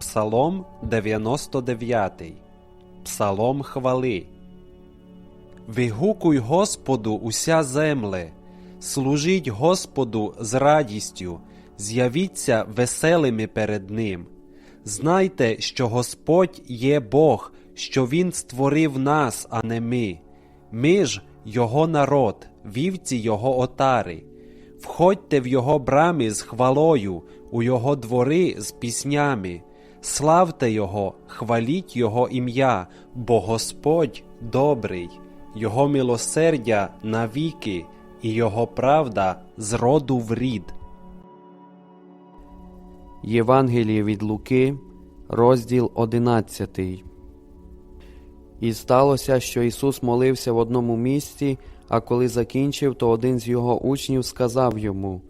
Псалом 99. Псалом хвали. Вигукуй Господу уся земле, служіть Господу з радістю, з'явіться веселими перед Ним. Знайте, що Господь є Бог, що Він створив нас, а не ми. Ми ж Його народ, вівці Його отари. Входьте в Його брами з хвалою, у Його двори з піснями. Славте Його, хваліть Його ім'я, бо Господь добрий, Його милосердя навіки, і Його правда з роду в рід. Євангеліє від Луки, розділ 11. І сталося, що Ісус молився в одному місці, а коли закінчив, то один з його учнів сказав йому: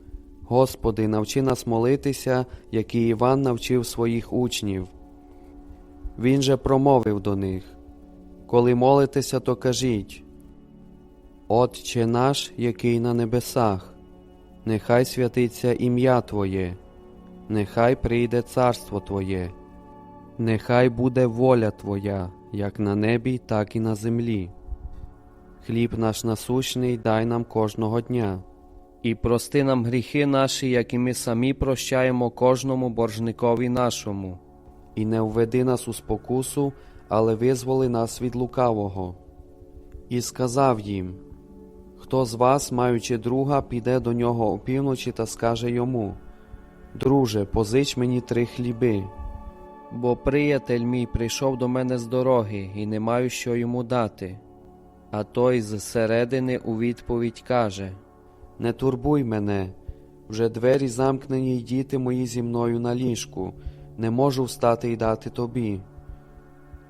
Господи, навчи нас молитися, як і Іван навчив своїх учнів. Він же промовив до них: Коли молитеся, то кажіть: Отче наш, який на небесах, нехай святиться ім'я Твоє нехай прийде царство Твоє, нехай буде воля Твоя, як на небі, так і на землі. Хліб наш насущний дай нам кожного дня, і прости нам гріхи наші, як і ми самі прощаємо кожному боржникові нашому, і не введи нас у спокусу, але визволи нас від лукавого. І сказав їм: Хто з вас, маючи друга, піде до нього опівночі та скаже йому Друже, позич мені три хліби. Бо приятель мій прийшов до мене з дороги і не маю що йому дати. А той з середини у відповідь каже Не турбуй мене, вже двері замкнені й діти мої зі мною на ліжку, не можу встати і дати тобі.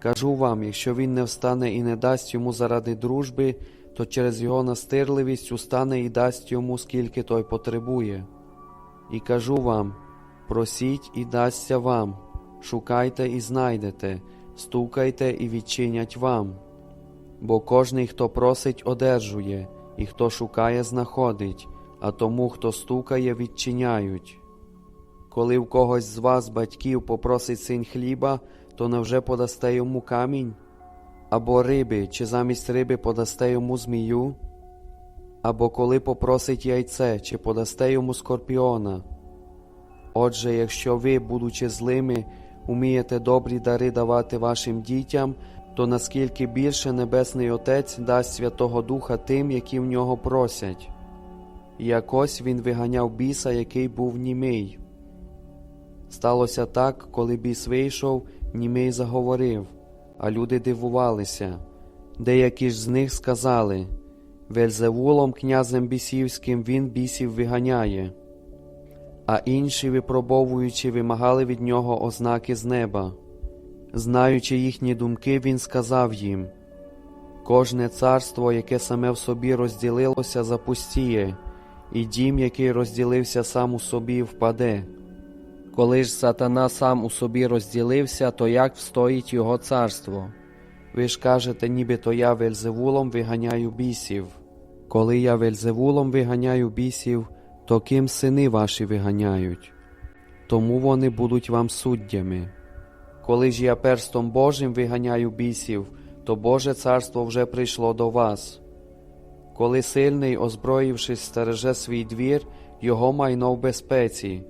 Кажу вам, якщо він не встане і не дасть йому заради дружби, то через його настирливість устане і дасть йому, скільки той потребує. І кажу вам просіть і дасться вам, шукайте і знайдете, стукайте і відчинять вам. Бо кожний, хто просить, одержує, і хто шукає, знаходить, а тому, хто стукає, відчиняють. Коли в когось з вас, батьків, попросить син хліба, то невже подасте йому камінь? Або риби, чи замість риби подасте йому змію? Або коли попросить яйце, чи подасте йому скорпіона. Отже, якщо ви, будучи злими, умієте добрі дари давати вашим дітям, то наскільки більше Небесний Отець дасть Святого Духа тим, які в нього просять. Якось він виганяв біса, який був німий. Сталося так, коли біс вийшов, німий заговорив, а люди дивувалися. Деякі ж з них сказали Вельзевулом, князем бісівським, він бісів виганяє, а інші, випробовуючи, вимагали від нього ознаки з неба. Знаючи їхні думки, він сказав їм Кожне царство, яке саме в собі розділилося, запустіє, і дім, який розділився сам у собі, впаде. Коли ж сатана сам у собі розділився, то як встоїть його царство? Ви ж кажете, нібито я Вельзевулом виганяю бісів. Коли я Вельзевулом виганяю бісів, то ким сини ваші виганяють? Тому вони будуть вам суддями. Коли ж я перстом Божим виганяю бісів, то Боже царство вже прийшло до вас. Коли сильний, озброївшись, стереже свій двір, його майно в безпеці.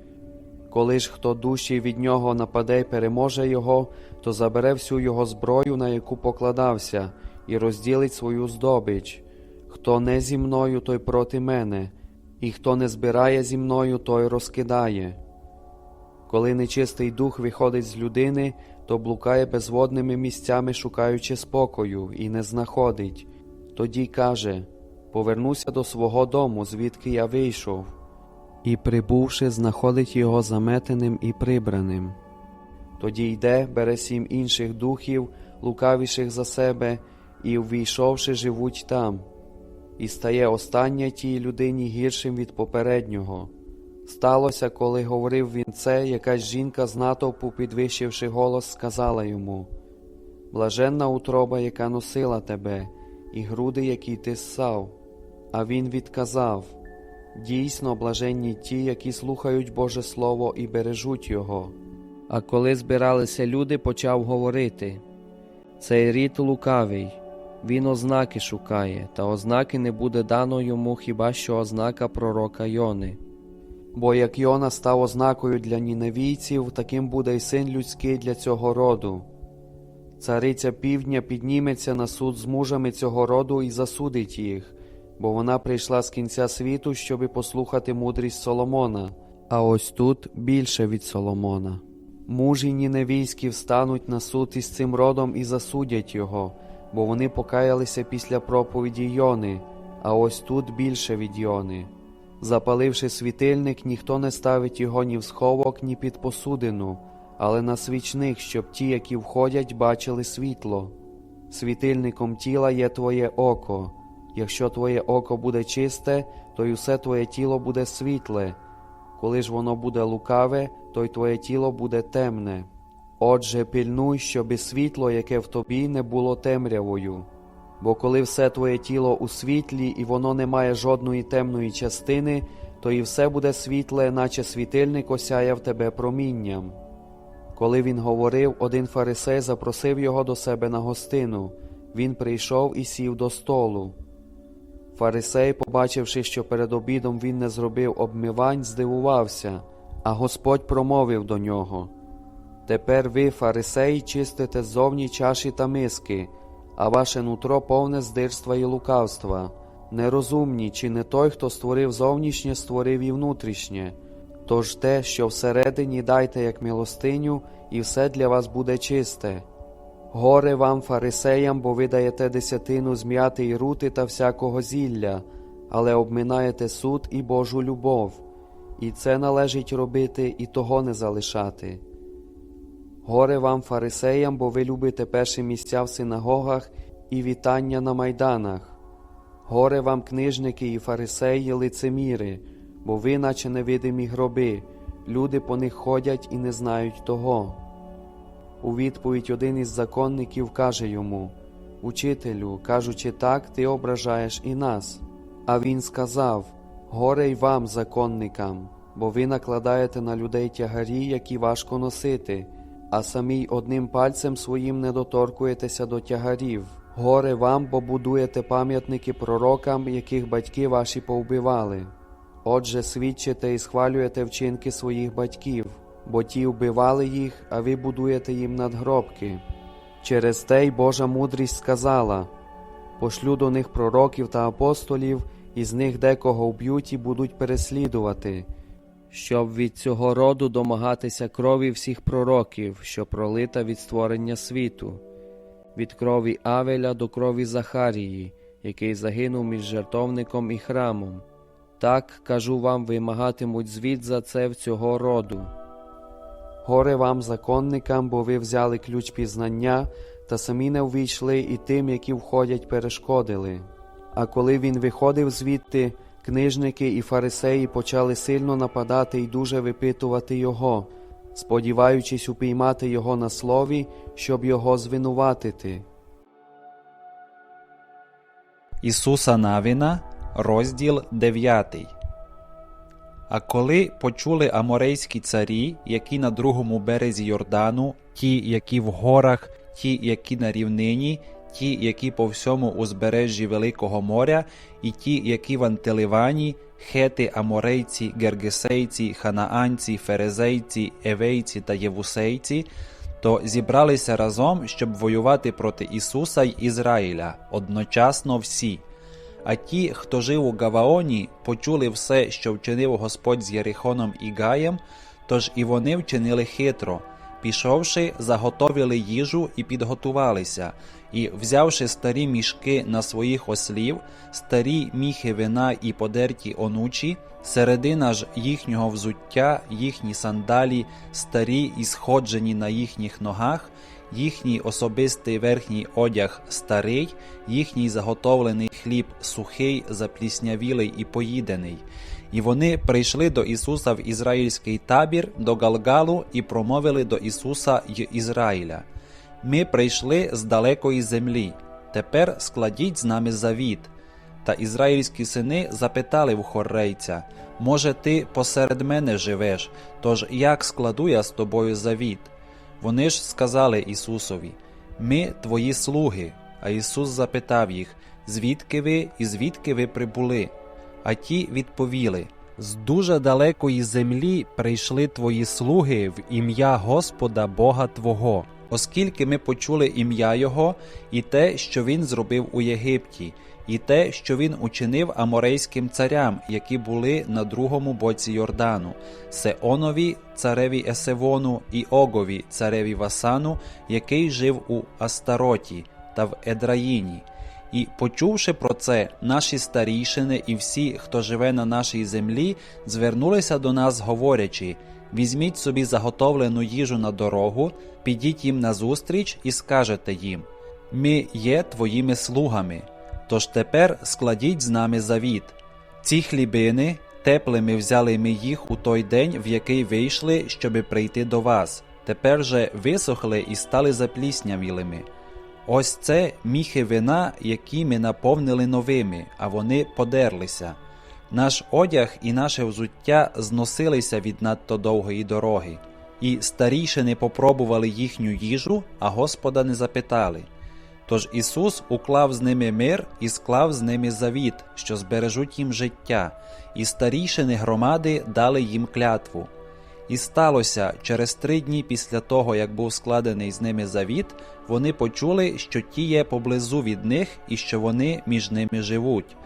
Коли ж хто дужчий від нього нападе й переможе його, то забере всю його зброю, на яку покладався, і розділить свою здобич. Хто не зі мною, той проти мене, і хто не збирає зі мною, той розкидає. Коли нечистий дух виходить з людини, то блукає безводними місцями, шукаючи спокою, і не знаходить. Тоді каже Повернуся до свого дому, звідки я вийшов. І, прибувши, знаходить його заметеним і прибраним. Тоді йде, бере сім інших духів, лукавіших за себе, і, ввійшовши, живуть там, і стає останнє тій людині гіршим від попереднього. Сталося, коли говорив він це, якась жінка з натовпу, підвищивши голос, сказала йому Блаженна утроба, яка носила тебе, і груди, які ти ссав. А він відказав Дійсно, блаженні ті, які слухають Боже Слово і бережуть Його. А коли збиралися люди, почав говорити Цей рід лукавий, він ознаки шукає, та ознаки не буде дано йому хіба що ознака пророка Йони. Бо як Йона став ознакою для ніневійців, таким буде й син людський для цього роду. Цариця півдня підніметься на суд з мужами цього роду і засудить їх, бо вона прийшла з кінця світу, щоби послухати мудрість Соломона, а ось тут більше від Соломона. Мужі ніневійські встануть на суд із цим родом і засудять його, бо вони покаялися після проповіді Йони, а ось тут більше від Йони. Запаливши світильник, ніхто не ставить його ні в сховок, ні під посудину, але на свічних, щоб ті, які входять, бачили світло. Світильником тіла є твоє око. Якщо твоє око буде чисте, то й усе твоє тіло буде світле. Коли ж воно буде лукаве, то й твоє тіло буде темне. Отже, пильнуй, щоби світло, яке в тобі, не було темрявою. Бо коли все твоє тіло у світлі, і воно не має жодної темної частини, то і все буде світле, наче світильник осяяв тебе промінням. Коли він говорив, один фарисей запросив його до себе на гостину. Він прийшов і сів до столу. Фарисей, побачивши, що перед обідом він не зробив обмивань, здивувався, а Господь промовив до нього Тепер ви, фарисеї, чистите ззовні чаші та миски, а ваше нутро повне здирства і лукавства. Нерозумні, чи не той, хто створив зовнішнє, створив і внутрішнє. Тож те, що всередині дайте як милостиню, і все для вас буде чисте. Горе вам, фарисеям, бо ви даєте десятину з м'яти і рути та всякого зілля, але обминаєте суд і Божу любов, і це належить робити, і того не залишати. Горе вам, фарисеям, бо ви любите перші місця в синагогах і вітання на майданах. Горе вам, книжники і фарисеї, лицеміри, бо ви, наче невидимі гроби, люди по них ходять і не знають того. У відповідь один із законників каже йому Учителю, кажучи так, ти ображаєш і нас. А він сказав Горе й вам, законникам, бо ви накладаєте на людей тягарі, які важко носити, а самі одним пальцем своїм не доторкуєтеся до тягарів. Горе вам, бо будуєте пам'ятники пророкам, яких батьки ваші повбивали. Отже, свідчите і схвалюєте вчинки своїх батьків, бо ті вбивали їх, а ви будуєте їм надгробки. Через те й Божа мудрість сказала Пошлю до них пророків та апостолів, і з них декого вб'ють і будуть переслідувати, щоб від цього роду домагатися крові всіх пророків, що пролита від створення світу, від крові Авеля до крові Захарії, який загинув між жертовником і храмом. Так, кажу вам, вимагатимуть звіт за це в цього роду. Горе вам, законникам, бо ви взяли ключ пізнання, та самі не увійшли, і тим, які входять, перешкодили. А коли він виходив звідти, книжники і фарисеї почали сильно нападати і дуже випитувати його, сподіваючись упіймати його на слові, щоб його звинуватити. Ісуса Навіна, розділ 9. А коли почули аморейські царі, які на другому березі Йордану, ті, які в горах, ті, які на рівнині, ті, які по всьому узбережжі Великого моря, і ті, які в Антиливані, хети, аморейці, гергесейці, ханаанці, ферезейці, евейці та євусейці, то зібралися разом, щоб воювати проти Ісуса й Ізраїля, одночасно всі. А ті, хто жив у Гаваоні, почули все, що вчинив Господь з Єрихоном і Гаєм, тож і вони вчинили хитро. Пішовши, заготовили їжу і підготувалися, і, взявши старі мішки на своїх ослів, старі міхи вина і подерті онучі, середина ж їхнього взуття, їхні сандалі, старі і сходжені на їхніх ногах, їхній особистий верхній одяг старий, їхній заготовлений хліб сухий, запліснявілий і поїдений. І вони прийшли до Ісуса в ізраїльський табір до Галгалу і промовили до Ісуса й Ізраїля: Ми прийшли з далекої землі. Тепер складіть з нами завіт. Та ізраїльські сини запитали в хорейця Може, ти посеред мене живеш, тож як складу я з тобою завіт? Вони ж сказали Ісусові Ми твої слуги. А Ісус запитав їх Звідки ви і звідки ви прибули? А ті відповіли З дуже далекої землі прийшли твої слуги в ім'я Господа Бога Твого. Оскільки ми почули ім'я Його і те, що Він зробив у Єгипті, і те, що Він учинив аморейським царям, які були на другому боці Йордану, Сеонові, цареві Есевону, і Огові, цареві Васану, який жив у Астароті та в Едраїні. І, почувши про це, наші старійшини і всі, хто живе на нашій землі, звернулися до нас, говорячи: візьміть собі заготовлену їжу на дорогу, підіть їм назустріч і скажете їм: Ми є твоїми слугами. Тож тепер складіть з нами завіт. Ці хлібини теплими взяли ми їх у той день, в який вийшли, щоби прийти до вас. Тепер же висохли і стали запліснявілими. Ось це міхи вина, які ми наповнили новими, а вони подерлися. Наш одяг і наше взуття зносилися від надто довгої дороги, і старішини попробували їхню їжу, а Господа не запитали. Тож Ісус уклав з ними мир і склав з ними завіт, що збережуть їм життя, і старішини громади дали їм клятву. І сталося через три дні після того, як був складений з ними завіт, вони почули, що ті є поблизу від них і що вони між ними живуть.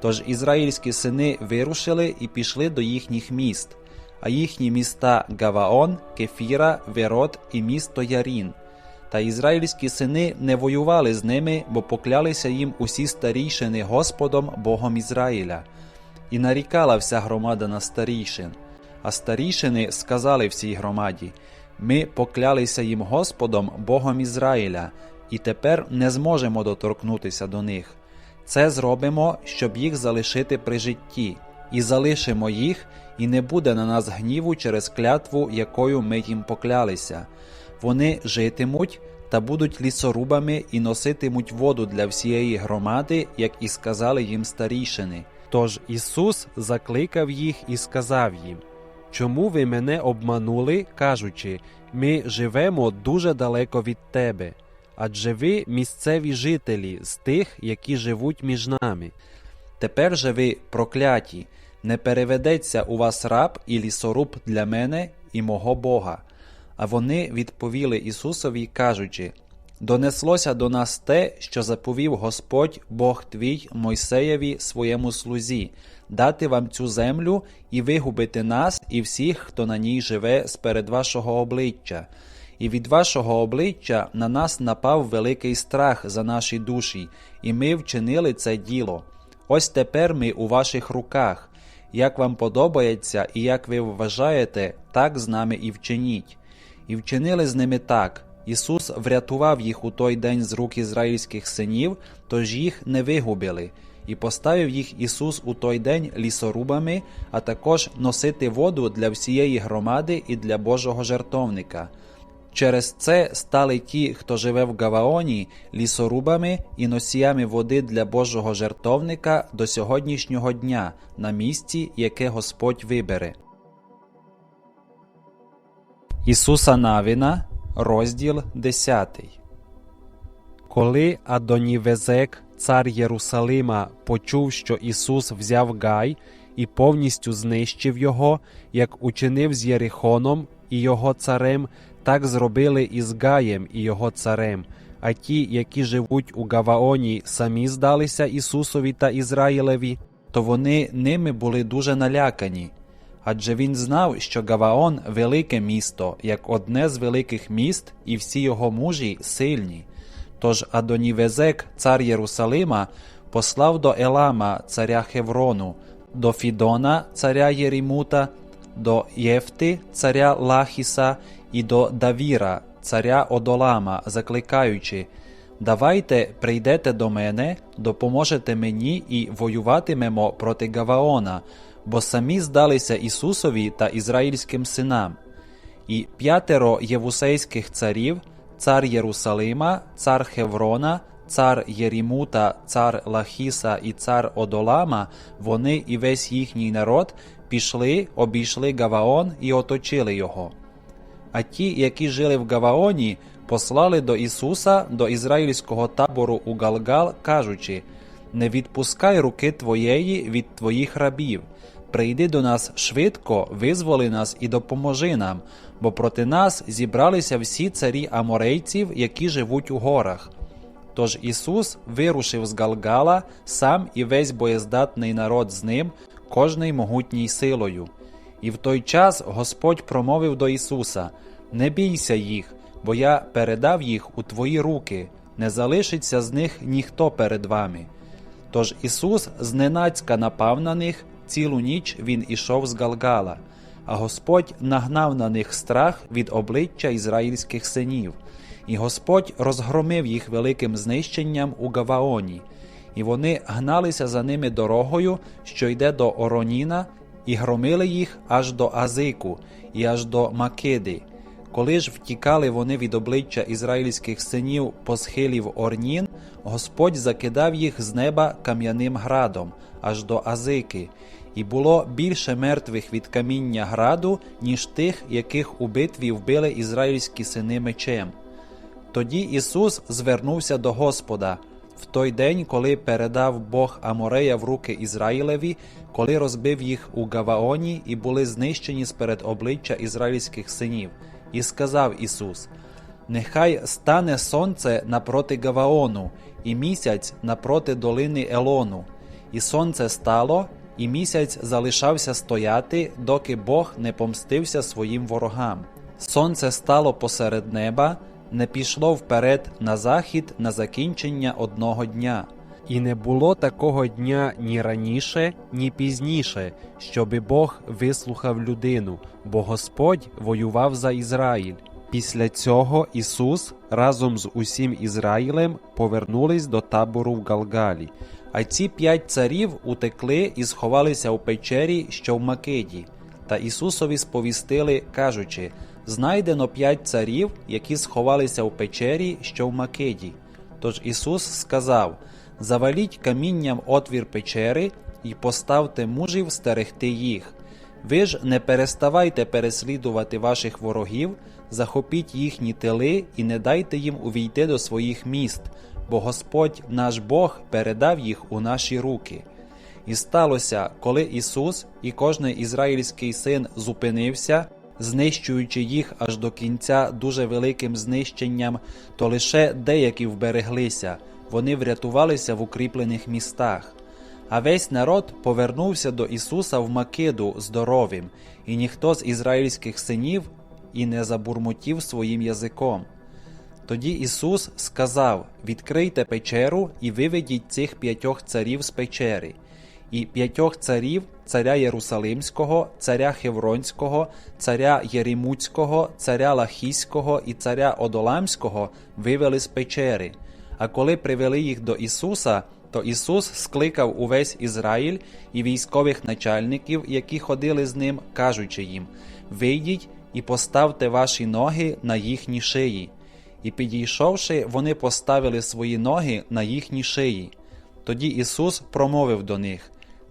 Тож ізраїльські сини вирушили і пішли до їхніх міст, а їхні міста Гаваон, Кефіра, Верот і місто Ярін. Та ізраїльські сини не воювали з ними, бо поклялися їм усі старійшини Господом Богом Ізраїля. І нарікала вся громада на старійшин. А старішини сказали всій громаді: Ми поклялися їм Господом, Богом Ізраїля, і тепер не зможемо доторкнутися до них. Це зробимо, щоб їх залишити при житті, і залишимо їх, і не буде на нас гніву через клятву, якою ми їм поклялися. Вони житимуть та будуть лісорубами і носитимуть воду для всієї громади, як і сказали їм старішини. Тож Ісус закликав їх і сказав їм: Чому ви мене обманули, кажучи, ми живемо дуже далеко від тебе, адже ви місцеві жителі з тих, які живуть між нами. Тепер же ви прокляті, не переведеться у вас раб і лісоруб для мене і мого Бога. А вони відповіли Ісусові, кажучи: Донеслося до нас те, що заповів Господь Бог твій Мойсеєві своєму слузі, дати вам цю землю і вигубити нас і всіх, хто на ній живе сперед вашого обличчя. І від вашого обличчя на нас напав великий страх за наші душі, і ми вчинили це діло. Ось тепер ми у ваших руках. Як вам подобається і як ви вважаєте, так з нами і вчиніть. І вчинили з ними так. Ісус врятував їх у той день з рук ізраїльських синів, тож їх не вигубили, і поставив їх Ісус у той день лісорубами, а також носити воду для всієї громади і для Божого жертовника. Через це стали ті, хто живе в Гаваоні, лісорубами і носіями води для Божого жертовника до сьогоднішнього дня на місці, яке Господь вибере. Ісуса Навіна, розділ 10. Коли Адонівезек, цар Єрусалима, почув, що Ісус взяв Гай і повністю знищив його, як учинив з Єрихоном і його царем, так зробили і з Гаєм і його царем. А ті, які живуть у Гаваоні, самі здалися Ісусові та Ізраїлеві, то вони ними були дуже налякані. Адже він знав, що Гаваон велике місто, як одне з великих міст, і всі його мужі сильні. Тож Адонівезек, цар Єрусалима, послав до Елама, царя Хеврону, до Фідона, царя Єрімута, до Єфти, царя Лахіса, і до Давіра, царя Одолама, закликаючи Давайте прийдете до мене, допоможете мені і воюватимемо проти Гаваона, бо самі здалися Ісусові та ізраїльським синам. І п'ятеро євусейських царів, цар Єрусалима, цар Хеврона, цар Єрімута, цар Лахіса і цар Одолама, вони і весь їхній народ пішли, обійшли Гаваон і оточили його. А ті, які жили в Гаваоні, послали до Ісуса, до ізраїльського табору у Галгал, кажучи: Не відпускай руки твоєї від твоїх рабів. Прийди до нас швидко, визволи нас і допоможи нам, бо проти нас зібралися всі царі аморейців, які живуть у горах. Тож Ісус вирушив з Галгала сам і весь боєздатний народ з ним, кожний могутній силою. І в той час Господь промовив до Ісуса: Не бійся їх, бо я передав їх у твої руки, не залишиться з них ніхто перед вами. Тож Ісус зненацька напав на них, цілу ніч він ішов з Галгала, а Господь нагнав на них страх від обличчя ізраїльських синів, і Господь розгромив їх великим знищенням у Гаваоні, і вони гналися за ними дорогою, що йде до Ороніна, і громили їх аж до Азику, і аж до Макиди. Коли ж втікали вони від обличчя ізраїльських синів по схилів Орнін, Господь закидав їх з неба кам'яним градом аж до Азики, і було більше мертвих від каміння граду, ніж тих, яких у битві вбили ізраїльські сини мечем. Тоді Ісус звернувся до Господа в той день, коли передав Бог Аморея в руки Ізраїлеві, коли розбив їх у Гаваоні і були знищені сперед обличчя ізраїльських синів, і сказав Ісус: Нехай стане сонце напроти Гаваону, і місяць напроти долини Елону. І сонце стало, і місяць залишався стояти, доки Бог не помстився своїм ворогам. Сонце стало посеред неба, не пішло вперед на захід на закінчення одного дня. І не було такого дня ні раніше, ні пізніше, щоби Бог вислухав людину, бо Господь воював за Ізраїль. Після цього Ісус разом з усім Ізраїлем повернулись до табору в Галгалі. А ці п'ять царів утекли і сховалися у печері, що в Макиді. Та Ісусові сповістили, кажучи: знайдено п'ять царів, які сховалися у печері, що в Макиді. Тож Ісус сказав: Заваліть камінням отвір печери і поставте мужів стерегти їх. Ви ж не переставайте переслідувати ваших ворогів, захопіть їхні тили і не дайте їм увійти до своїх міст, бо Господь наш Бог передав їх у наші руки. І сталося, коли Ісус і кожний ізраїльський син зупинився, знищуючи їх аж до кінця дуже великим знищенням, то лише деякі вбереглися, вони врятувалися в укріплених містах. А весь народ повернувся до Ісуса в Макиду здоровим, і ніхто з ізраїльських синів і не забурмотів своїм язиком. Тоді Ісус сказав: Відкрийте печеру і виведіть цих п'ятьох царів з печери, і п'ятьох царів, царя Єрусалимського, царя Хевронського, царя Єрімуцького, царя Лахійського і царя Одоламського вивели з печери. А коли привели їх до Ісуса, то Ісус скликав увесь Ізраїль і військових начальників, які ходили з ним, кажучи їм: Вийдіть і поставте ваші ноги на їхні шиї. І підійшовши, вони поставили свої ноги на їхні шиї. Тоді Ісус промовив до них: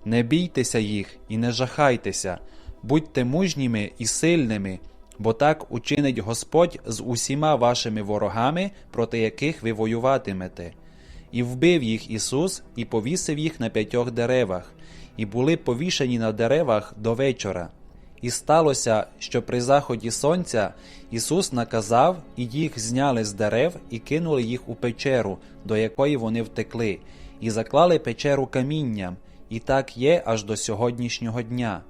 Не бійтеся їх і не жахайтеся, будьте мужніми і сильними, бо так учинить Господь з усіма вашими ворогами, проти яких ви воюватимете. І вбив їх Ісус і повісив їх на п'ятьох деревах, і були повішені на деревах до вечора. І сталося, що при заході сонця Ісус наказав, і їх зняли з дерев і кинули їх у печеру, до якої вони втекли, і заклали печеру камінням, і так є аж до сьогоднішнього дня.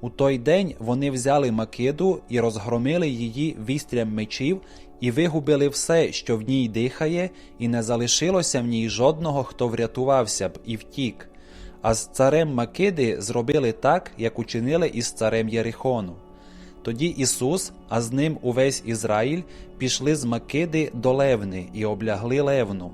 У той день вони взяли Макиду і розгромили її вістрям мечів, і вигубили все, що в ній дихає, і не залишилося в ній жодного, хто врятувався б і втік. А з царем Макиди зробили так, як учинили із царем Єрихону. Тоді Ісус, а з ним увесь Ізраїль, пішли з Макиди до Левни і облягли Левну.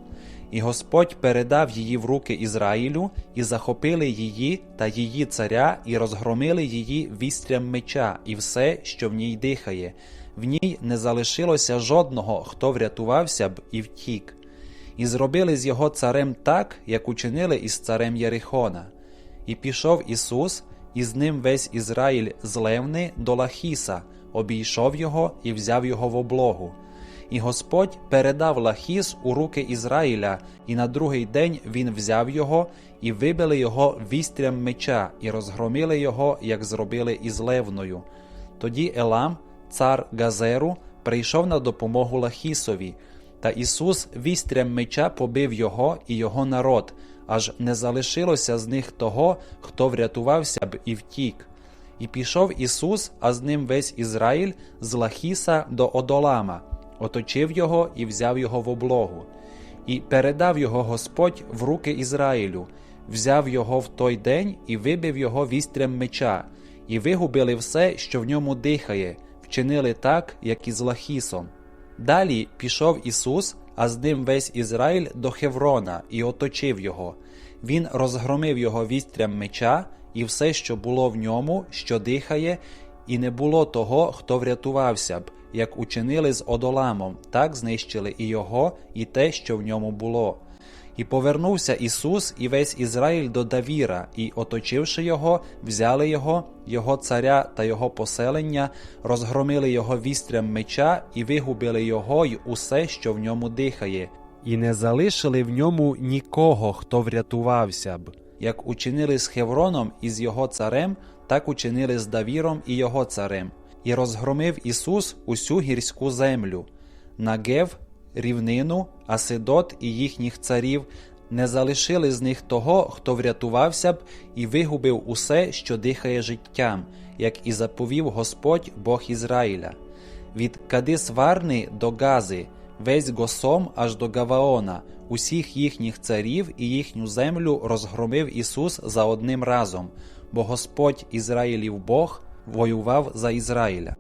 І Господь передав її в руки Ізраїлю, і захопили її та її царя, і розгромили її вістрям меча, і все, що в ній дихає. В ній не залишилося жодного, хто врятувався б і втік. і зробили з його царем так, як учинили із царем Єрихона. І пішов Ісус, і з ним весь Ізраїль з Левни до Лахіса, обійшов його і взяв його в облогу. І Господь передав Лахіс у руки Ізраїля, і на другий день він взяв його, і вибили його вістрям меча, і розгромили його, як зробили із Левною. Тоді Елам, цар Газеру, прийшов на допомогу Лахісові, та Ісус вістрям меча побив його і його народ, аж не залишилося з них того, хто врятувався б і втік. І пішов Ісус, а з ним весь Ізраїль з Лахіса до Одолама, оточив його і взяв його в облогу. І передав його Господь в руки Ізраїлю, взяв його в той день і вибив його вістрям меча, і вигубили все, що в ньому дихає, вчинили так, як і з Лахісом. Далі пішов Ісус, а з ним весь Ізраїль до Хеврона і оточив його. Він розгромив його вістрям меча і все, що було в ньому, що дихає, і не було того, хто врятувався б, як учинили з Одоламом, так знищили і його, і те, що в ньому було. І повернувся Ісус і весь Ізраїль до Давіра, і, оточивши його, взяли його, його царя та його поселення, розгромили його вістрям меча і вигубили його й усе, що в ньому дихає, І не залишили в ньому нікого, хто врятувався б. як учинили з Хевроном і з його царем, так учинили з Давіром і його царем, і розгромив Ісус усю гірську землю, Нагев, рівнину, Асидот і їхніх царів, не залишили з них того, хто врятувався б і вигубив усе, що дихає життям, як і заповів Господь Бог Ізраїля. Від Кадис Варни до Гази, весь Госом аж до Гаваона, усіх їхніх царів і їхню землю розгромив Ісус за одним разом, бо Господь Ізраїлів Бог воював за Ізраїля.